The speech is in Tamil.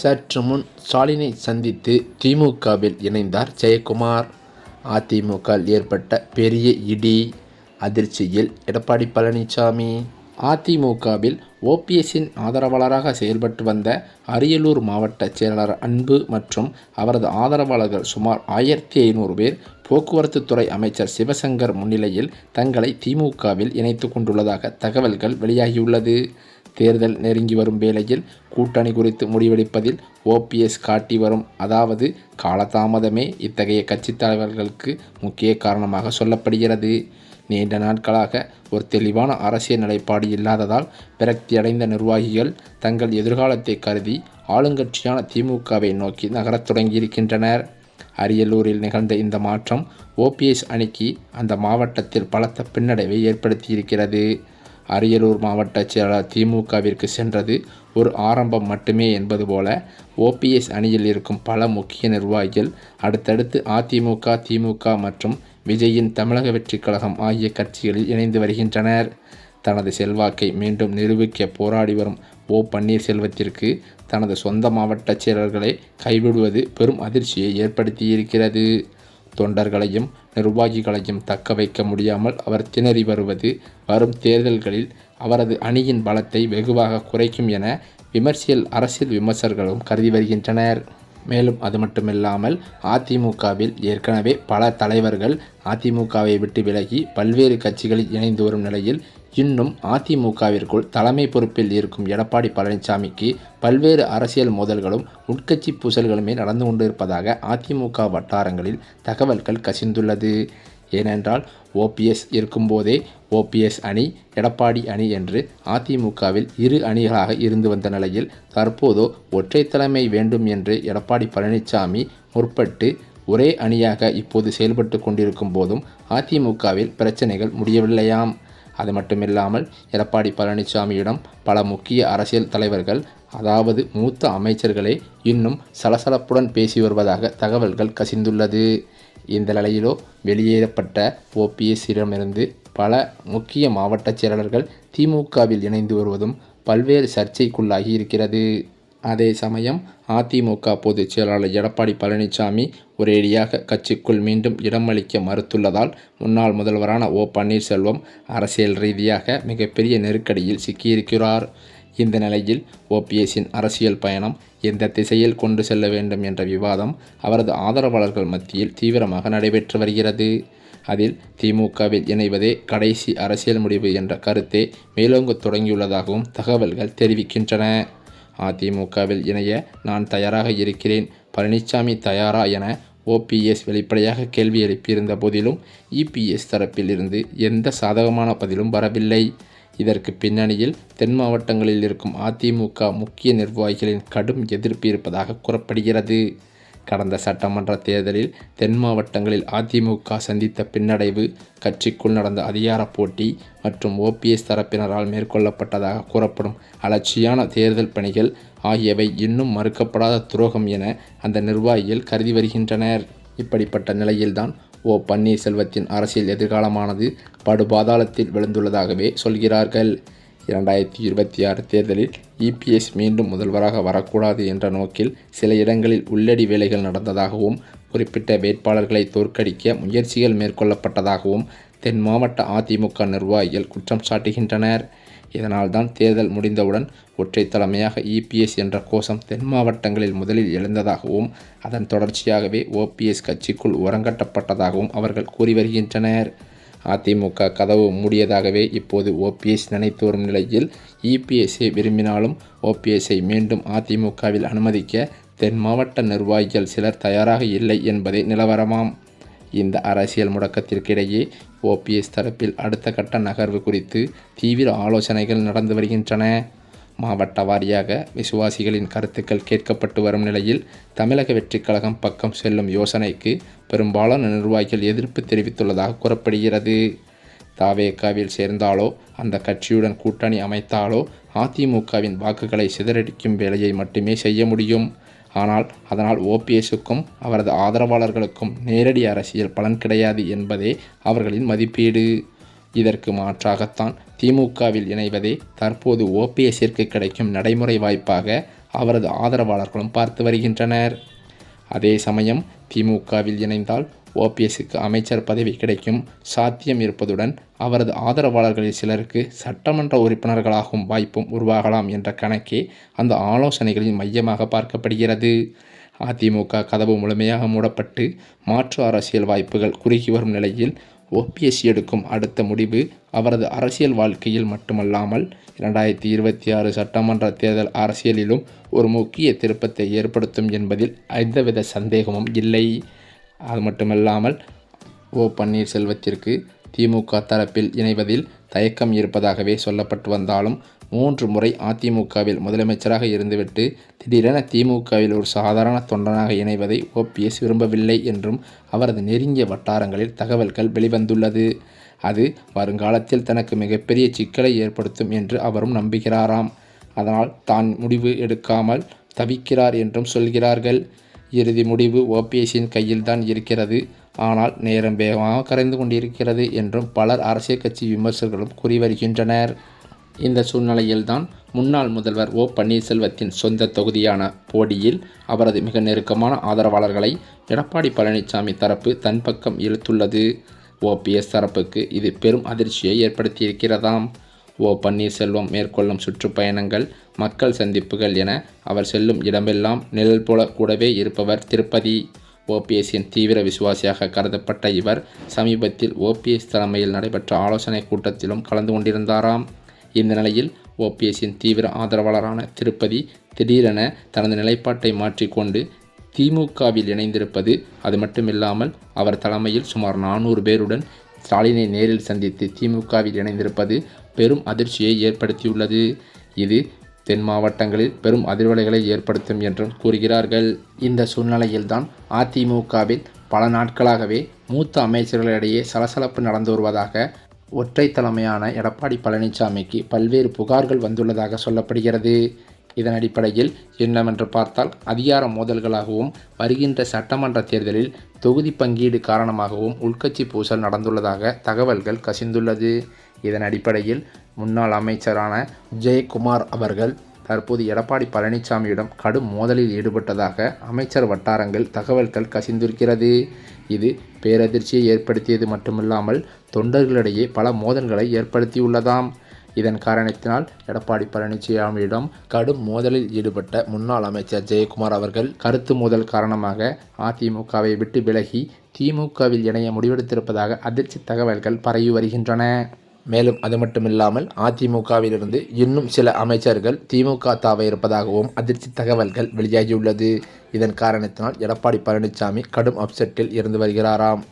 சற்று முன் ஸ்டாலினை சந்தித்து திமுகவில் இணைந்தார் ஜெயக்குமார். அதிமுகவில் ஏற்பட்ட பெரிய இடி அதிர்ச்சியில் எடப்பாடி பழனிசாமி. அதிமுகவில் ஓபிஎஸ்ஸின் ஆதரவாளராக செயல்பட்டு வந்த அரியலூர் மாவட்ட செயலாளர் அன்பு மற்றும் அவரது ஆதரவாளர்கள் சுமார் ஆயிரத்தி ஐநூறு பேர் போக்குவரத்து துறை அமைச்சர் சிவசங்கர் முன்னிலையில் தங்களை திமுகவில் இணைத்து கொண்டுள்ளதாக தகவல்கள் வெளியாகியுள்ளது. தேர்தல் நெருங்கி வரும் வேளையில் கூட்டணி குறித்து முடிவெடுப்பதில் ஓபிஎஸ் காட்டி வரும். அதாவது காலதாமதமே இத்தகைய கட்சித் தலைவர்களுக்கு முக்கிய காரணமாக சொல்லப்படுகிறது. நீண்ட நாட்களாக ஒரு தெளிவான அரசியல் நிலைப்பாடு இல்லாததால் விரக்தியடைந்த நிர்வாகிகள் தங்கள் எதிர்காலத்தை கருதி ஆளுங்கட்சியான திமுகவை நோக்கி நகரத் தொடங்கியிருக்கின்றனர். அரியலூரில் நிகழ்ந்த இந்த மாற்றம் ஓபிஎஸ் அணிக்கு அந்த மாவட்டத்தில் பலத்த பின்னடைவை ஏற்படுத்தியிருக்கிறது. அரியலூர் மாவட்ட செயலாளர் திமுகவிற்கு சென்றது. ஒரு ஆரம்பம் மட்டுமே என்பது போல ஓபிஎஸ் அணியில் இருக்கும் பல முக்கிய நிர்வாகிகள் அடுத்தடுத்து அதிமுக திமுக மற்றும் விஜயின் தமிழக வெற்றிக் கழகம் ஆகிய கட்சிகளில் இணைந்து வருகின்றனர். தனது செல்வாக்கை மீண்டும் நிரூபிக்க போராடி வரும் ஓ பன்னீர்செல்வத்திற்கு தனது சொந்த மாவட்ட செயலர்களை கைவிடுவது பெரும் அதிர்ச்சியை ஏற்படுத்தியிருக்கிறது. தொண்டர்களையும் நிர்வாகிகளையும் தக்க வைக்க முடியாமல் அவர் திணறி வருவது வரும் தேர்தல்களில் அவரது அணியின் பலத்தை வெகுவாக குறைக்கும் என விமர்சியல் அரசியல் விமர்சகர்களும் கருதி வருகின்றனர். மேலும் அது மட்டுமில்லாமல் அதிமுகவில் ஏற்கனவே பல தலைவர்கள் அதிமுகவை விட்டு விலகி பல்வேறு கட்சிகளில் இணைந்து வரும் நிலையில் இன்னும் அதிமுகவிற்குள் தலைமை பொறுப்பில் இருக்கும் எடப்பாடி பழனிசாமிக்கு பல்வேறு அரசியல் மோதல்களும் உட்கட்சி பூசல்களுமே நடந்து கொண்டிருப்பதாக அதிமுக வட்டாரங்களில் தகவல்கள் கசிந்துள்ளது. ஏனென்றால் ஓபிஎஸ் இருக்கும்போதே ஓபிஎஸ் அணி எடப்பாடி அணி என்று அதிமுகவில் இரு அணிகளாக இருந்து வந்த நிலையில் தற்போதோ ஒற்றை தலைமை வேண்டும் என்று எடப்பாடி பழனிசாமி முற்பட்டு ஒரே அணியாக இப்போது செயல்பட்டு கொண்டிருக்கும் போதும் அதிமுகவில் பிரச்சனைகள் முடியவில்லையாம். அது மட்டுமில்லாமல் எடப்பாடி பழனிசாமியிடம் பல முக்கிய அரசியல் தலைவர்கள் அதாவது மூத்த அமைச்சர்களே இன்னும் சலசலப்புடன் பேசி வருவதாக தகவல்கள் கசிந்துள்ளது. இந்த நிலையிலோ வெளியேறப்பட்ட ஓபிஎஸ்ஸிடமிருந்து பல முக்கிய மாவட்ட செயலாளர்கள் திமுகவில் இணைந்து வருவதும் பல்வேறு சர்ச்சைக்குள்ளாகி இருக்கிறது. அதே சமயம் அதிமுக பொதுச் செயலாளர் எடப்பாடி பழனிசாமி ஒரேடியாக கட்சிக்குள் மீண்டும் இடமளிக்க மறுத்துள்ளதால் முன்னாள் முதல்வரான ஓ. பன்னீர்செல்வம் அரசியல் ரீதியாக மிகப்பெரிய நெருக்கடியில் சிக்கியிருக்கிறார். இந்த நிலையில் ஓபிஎஸின் அரசியல் பயணம் எந்த திசையில் கொண்டு செல்ல வேண்டும் என்ற விவாதம் அவரது ஆதரவாளர்கள் மத்தியில் தீவிரமாக நடைபெற்று வருகிறது. அதில் திமுகவில் இணைவதே கடைசி அரசியல் முடிவு என்ற கருத்தே மேலோங்க தொடங்கியுள்ளதாகவும் தகவல்கள் தெரிவிக்கின்றன. அதிமுகவில் இணைய நான் தயாராக இருக்கிறேன் பழனிசாமி தயாரா என ஓபிஎஸ் வெளிப்படையாக கேள்வி எழுப்பியிருந்த போதிலும் இபிஎஸ் தரப்பில் இருந்து எந்த சாதகமான பதிலும் வரவில்லை. இதற்கு பின்னணியில் தென் மாவட்டங்களில் இருக்கும் அதிமுக முக்கிய நிர்வாகிகளின் கடும் எதிர்ப்பு இருப்பதாக கூறப்படுகிறது. கடந்த சட்டமன்ற தேர்தலில் தென் மாவட்டங்களில் அதிமுக சந்தித்த பின்னடைவு கட்சிக்குள் நடந்த அதிகார போட்டி மற்றும் ஓபிஎஸ் தரப்பினரால் மேற்கொள்ளப்பட்டதாக கூறப்படும் அலட்சியான தேர்தல் பணிகள் ஆகியவை இன்னும் மறுக்கப்படாத துரோகம் என அந்த நிர்வாகிகள் கருதி வருகின்றனர். இப்படிப்பட்ட நிலையில்தான் ஓ பன்னீர்செல்வத்தின் அரசியல் எதிர்காலமானது படுபாதாளத்தில் விழுந்துள்ளதாகவே சொல்கிறார்கள். இரண்டாயிரத்தி இருபத்தி ஆறு தேர்தலில் இபிஎஸ் மீண்டும் முதல்வராக வரக்கூடாது என்ற நோக்கில் சில இடங்களில் உள்ளடி வேலைகள் நடந்ததாகவும் குறிப்பிட்ட வேட்பாளர்களை தோற்கடிக்க முயற்சிகள் மேற்கொள்ளப்பட்டதாகவும் தென் மாவட்ட அதிமுக நிர்வாகிகள் குற்றம் சாட்டுகின்றனர். இதனால்தான் தேர்தல் முடிந்தவுடன் ஒற்றை தலைமையாக இபிஎஸ் என்ற கோஷம் தென் மாவட்டங்களில் முதலில் எழுந்ததாகவும் அதன் தொடர்ச்சியாகவே ஓபிஎஸ் கட்சிக்குள் உரங்கட்டப்பட்டதாகவும் அவர்கள் கூறி வருகின்றனர். அதிமுக கதவு மூடியதாகவே இப்போது ஓபிஎஸ் நினைத்து வரும் நிலையில் இபிஎஸ்ஐ விரும்பினாலும் ஓபிஎஸ்ஐ மீண்டும் அதிமுகவில் அனுமதிக்க தென் மாவட்ட நிர்வாகிகள் சிலர் தயாராக இல்லை என்பதே நிலவரமாம். இந்த அரசியல் முடக்கத்திற்கிடையே ஓபிஎஸ் தரப்பில் அடுத்த கட்ட நகர்வு குறித்து தீவிர ஆலோசனைகள் நடந்து வருகின்றன. மாவட்ட வாரியாக விசுவாசிகளின் கருத்துக்கள் கேட்கப்பட்டு வரும் நிலையில் தமிழக வெற்றிக் கழகம் பக்கம் செல்லும் யோசனைக்கு பெரும்பாலான நிர்வாகிகள் எதிர்ப்பு தெரிவித்துள்ளதாக கூறப்படுகிறது. தாவேக்காவில் சேர்ந்தாலோ அந்த கட்சியுடன் கூட்டணி அமைத்தாலோ அதிமுகவின் வாக்குகளை சிதறடிக்கும் வேலையை மட்டுமே செய்ய முடியும். ஆனால் அதனால் ஓபிஎஸ்ஸுக்கும் அவரது ஆதரவாளர்களுக்கும் நேரடி அரசியல் பலன் கிடையாது என்பதே அவர்களின் மதிப்பீடு. இதற்கு மாற்றாகத்தான் திமுகவில் இணைவதே தற்போது ஓபிஎஸ்ஸிற்கு கிடைக்கும் நடைமுறை வாய்ப்பாக அவரது ஆதரவாளர்களும் பார்த்து வருகின்றனர். அதே சமயம் திமுகவில் இணைந்தால் ஓபிஎஸ்க்கு அமைச்சர் பதவி கிடைக்கும் சாத்தியம் இருப்பதுடன் அவரது ஆதரவாளர்களில் சிலருக்கு சட்டமன்ற உறுப்பினர்களாகும் வாய்ப்பும் உருவாகலாம் என்ற கணக்கே அந்த ஆலோசனைகளின் மையமாக பார்க்கப்படுகிறது. அதிமுக கதவு முழுமையாக மூடப்பட்டு மாற்று அரசியல் வாய்ப்புகள் குறுகி வரும் நிலையில் ஓபிஎஸ் எடுக்கும் அடுத்த முடிவு அவரது அரசியல் வாழ்க்கையில் மட்டுமல்லாமல் இரண்டாயிரத்தி இருபத்தி ஆறு சட்டமன்ற தேர்தல் அரசியலிலும் ஒரு முக்கிய திருப்பத்தை ஏற்படுத்தும் என்பதில் எந்தவித சந்தேகமும் இல்லை. அது மட்டுமல்லாமல் ஓ பன்னீர்செல்வத்திற்கு திமுக தரப்பில் இணைவதில் தயக்கம் இருப்பதாகவே சொல்லப்பட்டு வந்தாலும் மூன்று முறை அதிமுகவில் முதலமைச்சராக இருந்துவிட்டு திடீரென திமுகவில் ஒரு சாதாரண தொண்டனாக இணைவதை ஓபிஎஸ் விரும்பவில்லை என்றும் அவரது நெருங்கிய வட்டாரங்களில் தகவல்கள் வெளிவந்துள்ளது. அது வருங்காலத்தில் தனக்கு மிகப்பெரிய சிக்கலை ஏற்படுத்தும் என்று அவரும் நம்புகிறாராம். அதனால் தான் முடிவு எடுக்காமல் தவிக்கிறார் என்றும் சொல்கிறார்கள். இறுதி முடிவு ஓபிஎஸின் கையில்தான் இருக்கிறது. ஆனால் நேரம் வேகமாக கரைந்து கொண்டிருக்கிறது என்றும் பலர் அரசியல் கட்சி விமர்சகர்களும் கூறி வருகின்றனர். இந்த சூழ்நிலையில்தான் முன்னாள் முதல்வர் ஓ. பன்னீர்செல்வத்தின் சொந்த தொகுதியான போடியில் அவரது மிக நெருக்கமான ஆதரவாளர்களை எடப்பாடி பழனிசாமி தரப்பு தன் பக்கம் இழுத்துள்ளது. ஓபிஎஸ் தரப்புக்கு இது பெரும் அதிர்ச்சியை ஏற்படுத்தியிருக்கிறதாம். ஓ. பன்னீர்செல்வம் மேற்கொள்ளும் சுற்றுப்பயணங்கள் மக்கள் சந்திப்புகள் என அவர் செல்லும் இடமெல்லாம் நிழல் போல கூடவே இருப்பவர் திருப்பதி. ஓபிஎஸ்ஸின் தீவிர விசுவாசியாக கருதப்பட்ட இவர் சமீபத்தில் ஓபிஎஸ் தலைமையில் நடைபெற்ற ஆலோசனை கூட்டத்திலும் கலந்து கொண்டிருந்தாராம். இந்த நிலையில் ஓபிஎஸ்ஸின் தீவிர ஆதரவாளரான திருப்பதி திடீரென தனது நிலைப்பாட்டை மாற்றிக்கொண்டு திமுகவில் இணைந்திருப்பது அது மட்டுமில்லாமல் அவர் தலைமையில் சுமார் நானூறு பேருடன் ஸ்டாலினை நேரில் சந்தித்து திமுகவில் இணைந்திருப்பது பெரும் அதிர்ச்சியை ஏற்படுத்தியுள்ளது. இது தென் மாவட்டங்களில் பெரும் அதிர்வலைகளை ஏற்படுத்தும் என்றும் கூறுகிறார்கள். இந்த சூழ்நிலையில்தான் அதிமுகவில் பல நாட்களாகவே மூத்த அமைச்சர்களிடையே சலசலப்பு நடந்து வருவதாக ஒற்றை தலைமையான எடப்பாடி பழனிசாமிக்கு பல்வேறு புகார்கள் வந்துள்ளதாக சொல்லப்படுகிறது. இதன் அடிப்படையில் என்னவென்று பார்த்தால் அதிகார மோதல்களாகவும் வருகின்ற சட்டமன்ற தேர்தலில் தொகுதி பங்கீடு காரணமாகவும் உள்கட்சி பூசல் நடந்துள்ளதாக தகவல்கள் கசிந்துள்ளது. இதன் அடிப்படையில் முன்னாள் அமைச்சரான ஜெயக்குமார் அவர்கள் தற்போது எடப்பாடி பழனிசாமியிடம் கடும் மோதலில் ஈடுபட்டதாக அமைச்சர் வட்டாரங்கள் தகவல்கள் கசிந்திருக்கிறது. இது பேரதிர்ச்சியை ஏற்படுத்தியது மட்டுமில்லாமல் தொண்டர்களிடையே பல மோதல்களை ஏற்படுத்தியுள்ளதாம். இதன் காரணத்தினால் எடப்பாடி பழனிசாமியிடம் கடும் மோதலில் ஈடுபட்ட முன்னாள் அமைச்சர் ஜெயக்குமார் அவர்கள் கருத்து மோதல் காரணமாக அதிமுகவை விட்டு விலகி திமுகவில் இணைய முடிவெடுத்திருப்பதாக அதிர்ச்சி தகவல்கள் பரவி வருகின்றன. மேலும் அது மட்டுமில்லாமல் அதிமுகவிலிருந்து இன்னும் சில அமைச்சர்கள் திமுக தாவ இருப்பதாகவும் அதிர்ச்சி தகவல்கள் வெளியாகியுள்ளது. இதன் காரணத்தினால் எடப்பாடி பழனிசாமி கடும் அப்செட்டில் இருந்து வருகிறாராம்.